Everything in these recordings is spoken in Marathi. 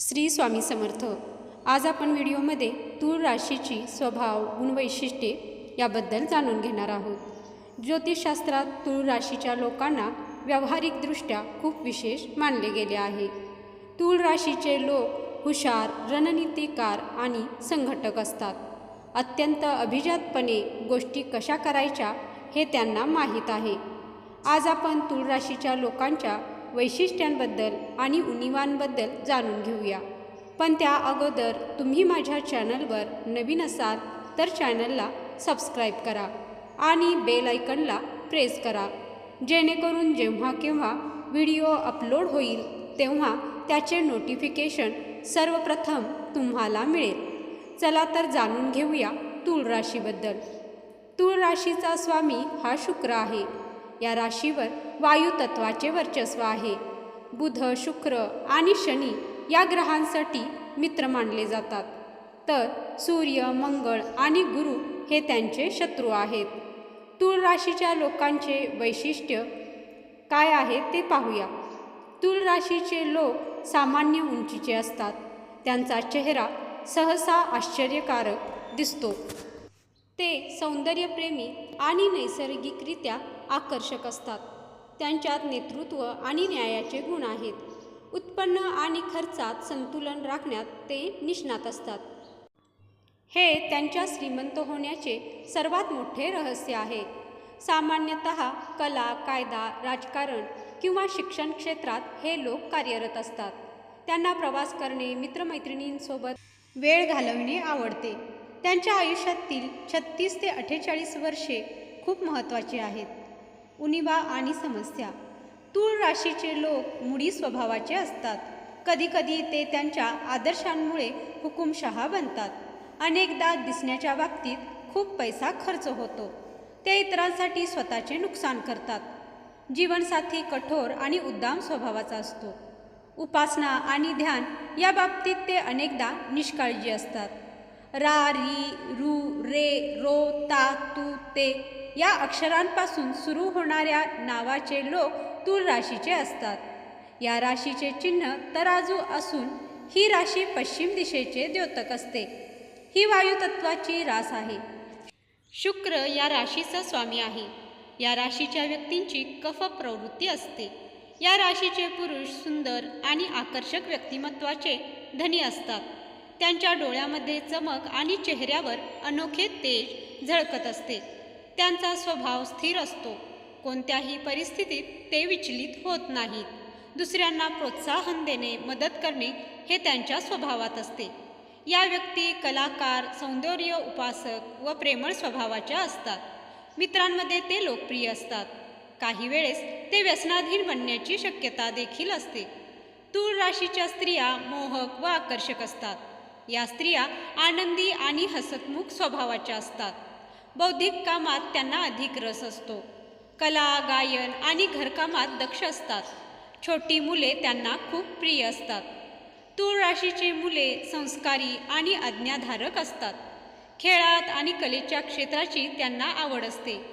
श्री स्वामी समर्थ. आज आपण व्हिडिओमध्ये तूळ राशीची स्वभाव गुणवैशिष्ट्ये याबद्दल जाणून घेणार आहोत. ज्योतिषशास्त्रात तूळ राशीच्या लोकांना व्यावहारिकदृष्ट्या खूप विशेष मानले गेले आहे. तूळ राशीचे लोक हुशार रणनीतिकार आणि संघटक असतात. अत्यंत अभिजातपणे गोष्टी कशा करायच्या हे त्यांना माहीत आहे. आज आपण तूळ राशीच्या लोकांच्या वैशिष्ट्यांबद्दल आणि उणिवांबद्दल जाणून घेऊया. पण त्या अगोदर तुम्ही माझ्या चॅनलवर नवीन असाल तर चॅनलला सबस्क्राईब करा आणि बेल आयकनला प्रेस करा. जेणेकरून जेव्हा केव्हा व्हिडिओ अपलोड होईल तेव्हा त्याचे नोटिफिकेशन सर्वप्रथम तुम्हाला मिळेल. चला तर जाणून घेऊया तूळ राशीबद्दल तूळ राशीचा स्वामी हा शुक्र आहे. या राशीवर वायुतत्वाचे वर्चस्व आहे. बुध शुक्र आणि शनी या ग्रहांसाठी मित्र मानले जातात. तर सूर्य मंगळ आणि गुरु हे त्यांचे शत्रू आहेत. तूळ राशीच्या लोकांचे वैशिष्ट्य काय आहे ते पाहूया. तूळ राशीचे लोक सामान्य उंचीचे असतात. त्यांचा चेहरा सहसा आश्चर्यकारक दिसतो. ते सौंदर्यप्रेमी आणि नैसर्गिकरित्या आकर्षक असतात. त्यांच्यात नेतृत्व आणि न्यायाचे गुण आहेत. उत्पन्न आणि खर्चात संतुलन राखण्यात ते निष्णात असतात. हे त्यांच्या श्रीमंत होण्याचे सर्वात मोठे रहस्य आहे. सामान्यतः कला कायदा राजकारण किंवा शिक्षण क्षेत्रात हे लोक कार्यरत असतात. त्यांना प्रवास करणे मित्रमैत्रिणींसोबत वेळ घालवणे आवडते. त्यांच्या आयुष्यातील छत्तीस ते अठ्ठेचाळीस वर्षे खूप महत्त्वाची आहेत. उणिवा आणि समस्या. तूळ राशीचे लोक मुडी स्वभावाचे असतात. कधीकधी ते त्यांच्या आदर्शांमुळे हुकुमशहा बनतात. अनेकदा दिसण्याच्या बाबतीत खूप पैसा खर्च होतो. ते इतरांसाठी स्वतःचे नुकसान करतात. जीवनसाथी कठोर आणि उद्दाम स्वभावाचा असतो. उपासना आणि ध्यान या बाबतीत ते अनेकदा निष्काळजी असतात. रा री रू रे रो ता तू ते. या अक्षरांपासून सुरू होणाऱ्या नावाचे लोक तूळ राशीचे असतात. या राशीचे चिन्ह तराजू असून ही राशी पश्चिम दिशेचे द्योतक असते. ही वायुतत्वाची रास आहे. शुक्र या राशीचा स्वामी आहे. या राशीच्या व्यक्तींची कफ प्रवृत्ती असते. या राशीचे पुरुष सुंदर आणि आकर्षक व्यक्तिमत्वाचे धनी असतात. त्यांच्या डोळ्यामध्ये चमक आणि चेहऱ्यावर अनोखे तेज झळकत असते. त्यांचा स्वभाव स्थिर असतो. कोणत्याही परिस्थितीत ते विचलित होत नाहीत. दुसऱ्यांना प्रोत्साहन देणे मदत करणे हे त्यांच्या स्वभावात असते. या व्यक्ती कलाकार सौंदर्य उपासक व प्रेमळ स्वभावाच्या असतात. मित्रांमध्ये ते लोकप्रिय असतात. काही वेळेस ते व्यसनाधीन बनण्याची शक्यता देखील असते. तूळ राशीच्या स्त्रिया मोहक व आकर्षक असतात. या स्त्रिया आनंदी आणि हसतमुख स्वभावाच्या असतात. बौद्धिक कामात त्यांना अधिक रस असतो. कला गायन आणि घरकामात दक्ष असतात. छोटी मुले त्यांना खूप प्रिय असतात. तूळ राशीची मुले संस्कारी आणि आज्ञाधारक असतात. खेळात आणि कलेच्या क्षेत्राची त्यांना आवड असते.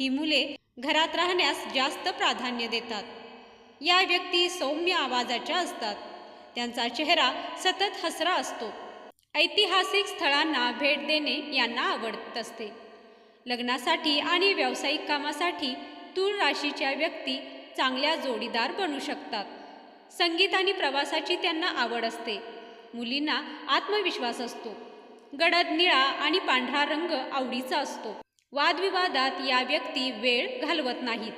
ही मुले घरात राहण्यास जास्त प्राधान्य देतात. या व्यक्ती सौम्य आवाजाच्या असतात. त्यांचा चेहरा सतत हसरा असतो. ऐतिहासिक स्थळांना भेट देणे यांना आवडत असते. लग्नासाठी आणि व्यावसायिक कामासाठी तूळ राशीच्या व्यक्ती चांगल्या जोडीदार बनू शकतात. संगीत आणि प्रवासाची त्यांना आवड असते. मुलींना आत्मविश्वास असतो. गडद निळा आणि पांढरा रंग आवडीचा असतो. वादविवादात या व्यक्ती वेळ घालवत नाहीत.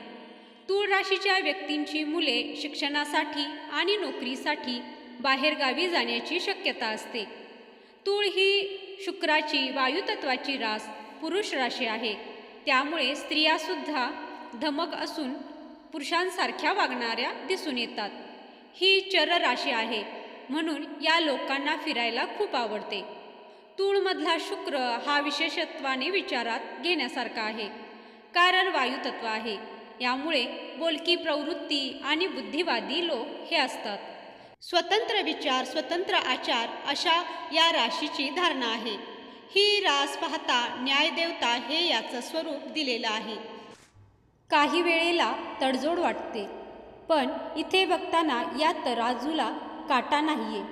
तूळ राशीच्या व्यक्तींची मुले शिक्षणासाठी आणि नोकरीसाठी बाहेरगावी जाण्याची शक्यता असते. तूळ ही शुक्राची वायुतत्वाची रास पुरुष राशी आहे. त्यामुळे स्त्रियासुद्धा धमक असून पुरुषांसारख्या वागणाऱ्या दिसून येतात. ही चर राशी आहे म्हणून या लोकांना फिरायला खूप आवडते. तूळमधला शुक्र हा विशेषत्वाने विचारात घेण्यासारखा आहे. कारण वायुतत्व आहे. यामुळे बोलकी प्रवृत्ती आणि बुद्धिवादी लोक हे असतात. स्वतंत्र विचार स्वतंत्र आचार अशा या राशीची धारणा आहे. ही रास पाहता न्यायदेवता हे याचं स्वरूप दिलेलं आहे. काही वेळेला तडजोड वाटते पण इथे बघताना या तराजूला काटा नाहीये.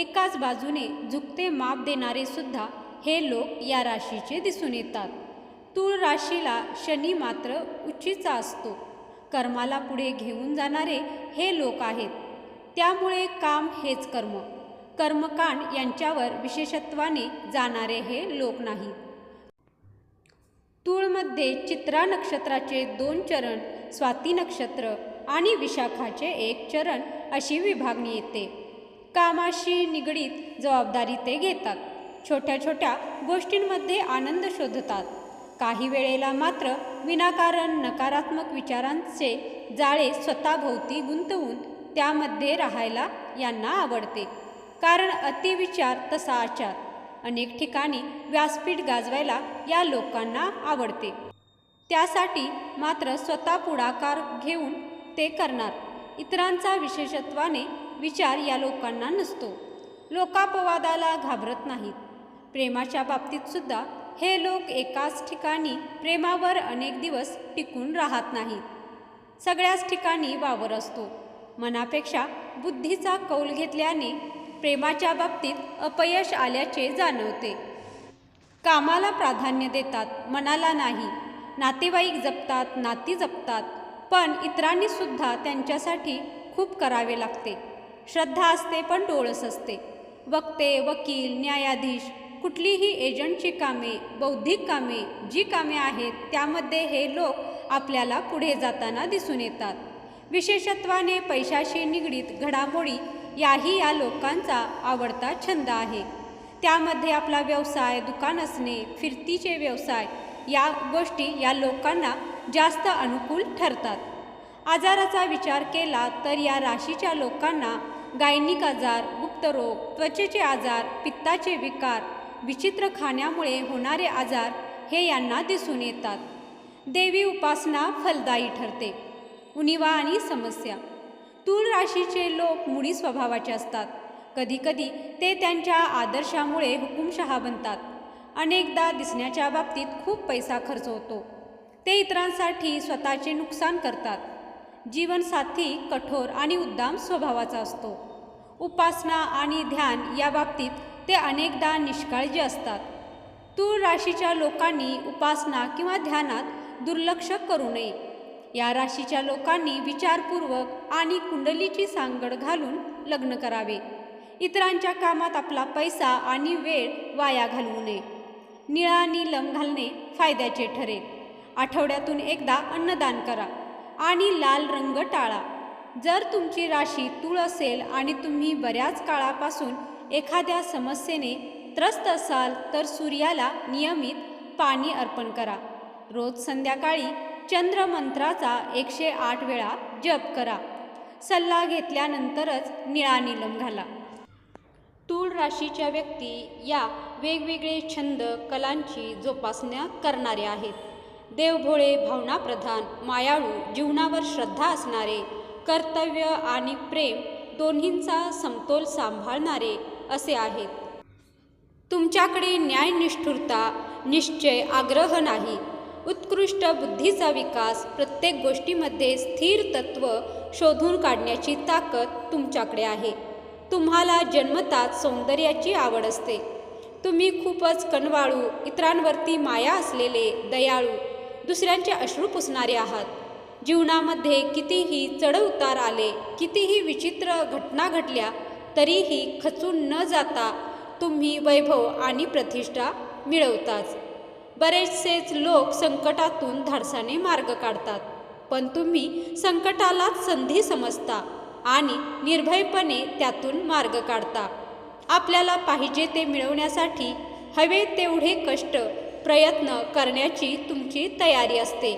एकाच बाजूने झुकते माप देणारे सुद्धा हे लोक या राशीचे दिसून येतात. तूळ राशीला शनी मात्र उच्चीचा असतो. कर्माला पुढे घेऊन जाणारे हे लोक आहेत. त्यामुळे काम हेच कर्म. कर्मकांड यांच्यावर विशेषत्वाने जाणारे हे लोक नाही. तूळमध्ये चित्रा नक्षत्राचे दोन चरण स्वाती नक्षत्र आणि विशाखाचे एक चरण अशी विभागणी येते. कामाशी निगडीत जबाबदारी ते घेतात. छोट्या छोट्या गोष्टींमध्ये आनंद शोधतात. काही वेळेला मात्र विनाकारण नकारात्मक विचारांचे जाळे स्वतःभोवती गुंतवून त्यामध्ये राहायला यांना आवडते. कारण अतिविचार तसा आचार. अनेक ठिकाणी व्यासपीठ गाजवायला या लोकांना आवडते. त्यासाठी मात्र स्वतः पुढाकार घेऊन ते करणार. इतरांचा विशेषत्वाने विचार या लोकांना नसतो. लोकापवादाला घाबरत नाहीत. प्रेमाच्या बाबतीत सुद्धा हे लोक एकाच ठिकाणी प्रेमावर अनेक दिवस टिकून राहत नाहीत. सगळ्याच ठिकाणी वावर असतो. मनापेक्षा बुद्धीचा कौल घेतल्याने प्रेमाच्या बाबतीत अपयश आल्याचे जाणवते. कामाला प्राधान्य देतात मनाला नाही. नातेवाईक जपतात नाती जपतात पण इतरांनीसुद्धा त्यांच्यासाठी खूप करावे लागते. श्रद्धा असते पण डोळस असते. वक्ते वकील न्यायाधीश कुठलीही एजंटची कामे बौद्धिक कामे जी कामे आहेत त्यामध्ये हे लोक आपल्याला पुढे जाताना दिसून येतात. विशेषत्वाने पैशाशी निगडीत घडामोडी याही या लोकांचा आवडता छंद आहे. त्यामध्ये आपला व्यवसाय दुकान असणे फिरतीचे व्यवसाय या गोष्टी या लोकांना जास्त अनुकूल ठरतात. आजाराचा विचार केला तर या राशीच्या लोकांना गायनिक आजार गुप्तरोग त्वचेचे आजार पित्ताचे विकार विचित्र खाण्यामुळे होणारे आजार हे यांना दिसून येतात. देवी उपासना फलदायी ठरते. उणिवा आणि समस्या. तूळ राशीचे लोक मुळी स्वभावाचे असतात. कधीकधी ते त्यांच्या आदर्शामुळे हुकुमशहा बनतात. अनेकदा दिसण्याच्या बाबतीत खूप पैसा खर्च होतो. ते इतरांसाठी स्वतःचे नुकसान करतात. जीवनसाथी कठोर आणि उद्दाम स्वभावाचा असतो. उपासना आणि ध्यान या बाबतीत ते अनेकदा निष्काळजी असतात. तूळ राशीच्या लोकांनी उपासना किंवा ध्यानात दुर्लक्ष करू नये. या राशीच्या लोकांनी विचारपूर्वक आणि कुंडलीची सांगड घालून लग्न करावे. इतरांच्या कामात आपला पैसा आणि वेळ वाया घालवू नये. निळा नीलम घालणे फायद्याचे ठरेल आठवड्यातून एकदा अन्नदान करा आणि लाल रंग टाळा. जर तुमची राशी तूळ असेल आणि तुम्ही बऱ्याच काळापासून एखाद्या समस्येने त्रस्त असाल तर सूर्याला नियमित पाणी अर्पण करा. रोज संध्याकाळी चंद्र मंत्राचा एकशे आठ वेळा जप करा. सल्ला घेतल्यानंतरच निळा नीलम घाला. तूळ राशीच्या व्यक्ती या वेगवेगळे छंद कलांची जोपासना करणारे आहेत. देवभोळे भावनाप्रधान मायाळू जीवनावर श्रद्धा असणारे कर्तव्य आणि प्रेम दोन्हींचा समतोल सांभाळणारे असे आहेत. तुमच्याकडे न्यायनिष्ठुरता निश्चय आग्रह नाही. उत्कृष्ट बुद्धीचा विकास प्रत्येक गोष्टीमध्ये स्थिर तत्व शोधून काढण्याची ताकद तुमच्याकडे आहे. तुम्हाला जन्मतात सौंदर्याची आवड असते. तुम्ही खूपच कणवाळू इतरांवरती माया असलेले दयाळू दुसऱ्यांचे अश्रू पुसणारे आहात. जीवनामध्ये कितीही चढउतार आले कितीही विचित्र घटना घडल्या तरीही खचून न जाता तुम्ही वैभव आणि प्रतिष्ठा मिळवताच. बरेचसेच लोक संकटातून धाडसाने मार्ग काढतात पण तुम्ही संकटालाच संधी समजता आणि निर्भयपणे त्यातून मार्ग काढता. आपल्याला पाहिजे ते मिळवण्यासाठी हवे तेवढे कष्ट प्रयत्न करण्याची तुमची तयारी असते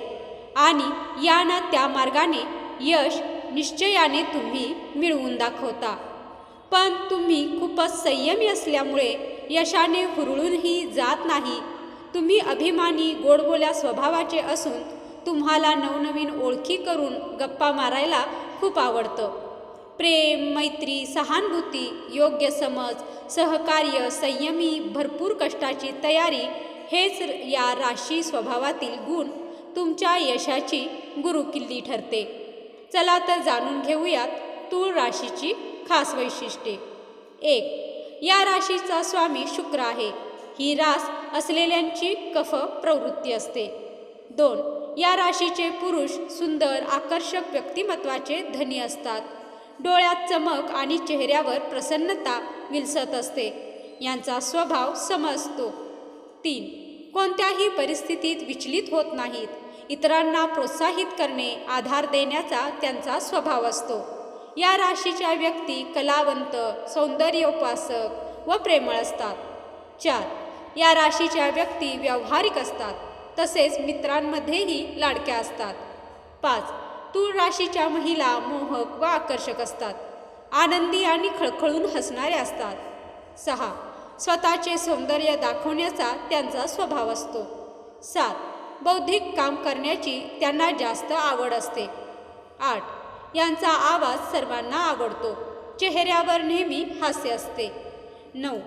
आणि या ना त्या मार्गाने यश निश्चयाने तुम्ही मिळवून दाखवता. पण तुम्ही खूपच संयमी असल्यामुळे यशाने हुरळूनही जात नाही तुम्ही अभिमानी गोडबोल्या स्वभावाचे असून तुम्हाला नवनवीन ओळखी करून गप्पा मारायला खूप आवडतं. प्रेम मैत्री सहानुभूती योग्य समज सहकार्य संयमी भरपूर कष्टाची तयारी हेच या राशी स्वभावातील गुण तुमच्या यशाची गुरुकिल्ली ठरते. चला तर जाणून घेऊयात तूळ राशीची खास वैशिष्ट्ये. एक या राशीचा स्वामी शुक्र आहे. ही रास असलेल्यांची कफ प्रवृत्ती असते. दोन या राशीचे पुरुष सुंदर आकर्षक व्यक्तिमत्वाचे धनी असतात. डोळ्यात चमक आणि चेहऱ्यावर प्रसन्नता विलसत असते. यांचा स्वभाव समजतो तीन कोणत्याही परिस्थितीत विचलित होत नाहीत. इतरांना प्रोत्साहित करणे आधार देण्याचा त्यांचा स्वभाव असतो. या राशीच्या व्यक्ती कलावंत सौंदर्योपासक व प्रेमळ असतात. चार या राशीच्या व्यक्ती व्यावहारिक असतात. तसेच मित्रांमध्येही लाडक्या असतात. पाच तूळ राशीच्या महिला मोहक व आकर्षक असतात. आनंदी आणि खळखळून हसणाऱ्या असतात. सहा स्वतःचे सौंदर्य दाखवण्याचा त्यांचा स्वभाव असतो. सात बौद्धिक काम करण्याची त्यांना जास्त आवड असते. आठ यांचा आवाज सर्वांना आवडतो. चेहऱ्यावर नेहमी हास्य असते. नऊ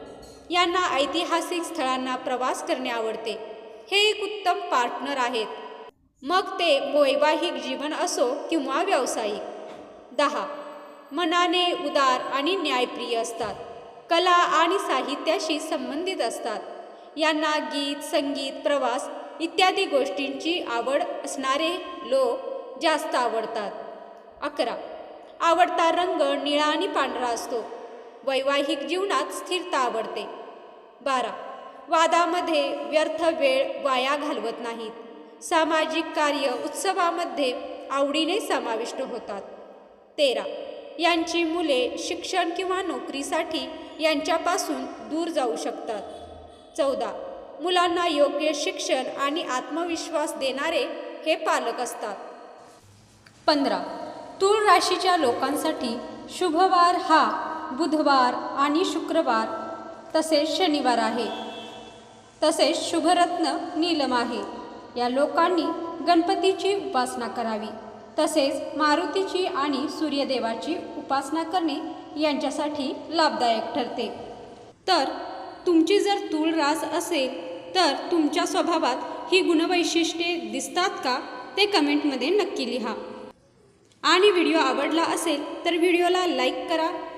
यांना ऐतिहासिक स्थळांना प्रवास करणे आवडते. हे एक उत्तम पार्टनर आहेत. मग ते वैवाहिक जीवन असो किंवा व्यावसायिक. दहा. मनाने उदार आणि न्यायप्रिय असतात. कला आणि साहित्याशी संबंधित असतात. यांना गीत संगीत प्रवास इत्यादी गोष्टींची आवड असणारे लोक जास्त आवडतात. अकरा. आवडता रंग निळा आणि पांढरा असतो. वैवाहिक जीवनात स्थिरता आवडते. बारा. वादामध्ये व्यर्थ वेळ वाया घालवत नाहीत. सामाजिक कार्य उत्सवामध्ये आवडीने समाविष्ट होतात. तेरा. यांची मुले शिक्षण किंवा नोकरीसाठी यांच्यापासून दूर जाऊ शकतात. चौदा. मुलांना योग्य शिक्षण आणि आत्मविश्वास देणारे हे पालक असतात. पंधरा. तूळ राशीच्या लोकांसाठी शुभवार हा बुधवार आणि शुक्रवार. तसेच शनिवार आहे. तसेच शुभरत्न नीलम आहे. या लोकांनी गणपतीची उपासना करावी. तसेच मारुतीची आणि सूर्यदेवाची उपासना करणे यांच्यासाठी लाभदायक ठरते. तर तुमची जर तूळ रास असेल तर तुमच्या स्वभावात ही गुणवैशिष्ट्ये दिसतात का? ते कमेंटमध्ये नक्की लिहा. आणि व्हिडिओ आवडला असेल तर व्हिडिओला लाईक करा